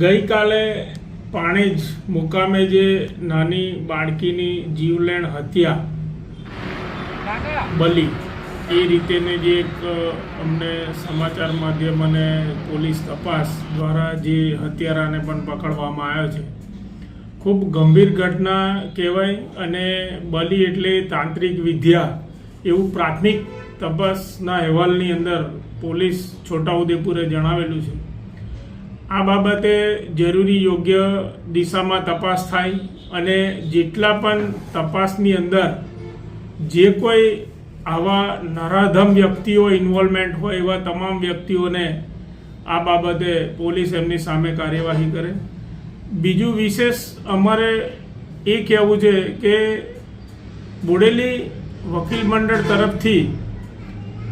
ગઈકાલે પાણેજ મુકામે જે નાની બાળકીની જીવલેણ હત્યા બલી, એ રીતેને જે એક અમને સમાચાર માધ્યમ અને પોલીસ તપાસ દ્વારા જે હત્યારાને પણ પકડવામાં આવ્યો છે. ખૂબ ગંભીર ઘટના કહેવાય અને બલી એટલે તાંત્રિક વિદ્યા એવું પ્રાથમિક તપાસના અહેવાલની અંદર પોલીસ છોટાઉદેપુરે જણાવેલું છે. આ બાબતે જરૂરી યોગ્ય દિશામાં તપાસ થાય અને જેટલા પણ તપાસની અંદર જે કોઈ આવા નરાધમ વ્યક્તિઓ ઇન્વોલ્વમેન્ટ હોય એવા તમામ વ્યક્તિઓને આ બાબતે પોલીસ એમની સામે કાર્યવાહી કરે. બીજું વિશેષ અમારે એ કહેવું છે કે બોડેલી વકીલ મંડળ તરફથી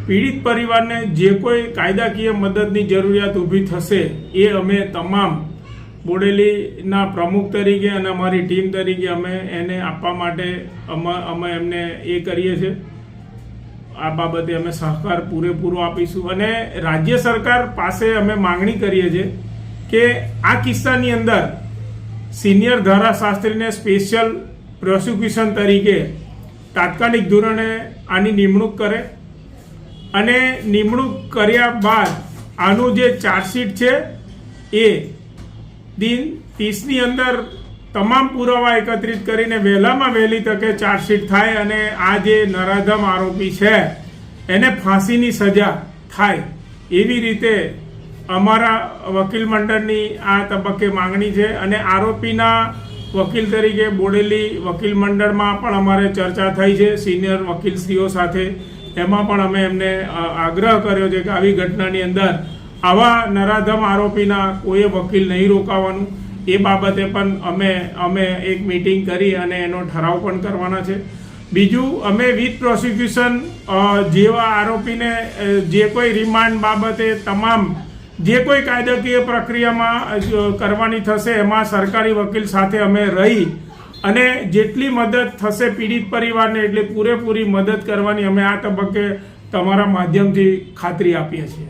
પીડિત પરિવારને જે કોઈ કાયદાકીય મદદની જરૂરિયાત ઊભી થશે, એ અમે તમામ બોડેલીના પ્રમુખ તરીકે અને અમારી ટીમ તરીકે અમે એને આપવા માટે અમે એમને એ કરીએ છીએ. આ બાબતે અમે સહકાર પૂરેપૂરો આપીશું અને રાજ્ય સરકાર પાસે અમે માંગણી કરીએ છીએ કે આ કિસ્સાની અંદર સિનિયર ધારાશાસ્ત્રીને સ્પેશિયલ પ્રોસિક્યુશન તરીકે તાત્કાલિક ધોરણે આની નિમણૂક કરે. અને નિમણૂક કર્યા બાદ આનું જે ચાર્જશીટ છે એ દિન ત્રીસની અંદર તમામ પુરાવા એકત્રિત કરીને વહેલામાં વહેલી તકે ચાર્જશીટ થાય અને આ જે નરાધમ આરોપી છે, એને ફાંસીની સજા થાય એવી રીતે અમારા વકીલ મંડળની આ તબક્કે માંગણી છે અને આરોપીના વકીલ તરીકે બોડેલી વકીલ મંડળમાં પણ અમારે ચર્ચા થઈ છે. સિનિયર વકીલશ્રીઓ સાથે એમાં પણ અમે એમને આગ્રહ કર્યો છે કે આવી ઘટનાની અંદર આવા નરાધમ આરોપીના કોઈ વકીલ નહીં રોકાવાનું. એ બાબતે પણ અમે અમે એક મિટિંગ કરી અને એનો ઠરાવ પણ કરવાના છે. બીજું, અમે વિથ પ્રોસિક્યુશન જેવા આરોપીને જે કોઈ રિમાન્ડ બાબતે તમામ, જે કોઈ કાયદાકીય પ્રક્રિયામાં કરવાની થશે, એમાં સરકારી વકીલ સાથે અમે રહી અને જેટલી મદદ થશે પીડિત પરિવારને એટલે પૂરેપૂરી મદદ કરવાની અમે આ તબક્કે તમારા માધ્યમથી ખાતરી આપીએ છીએ.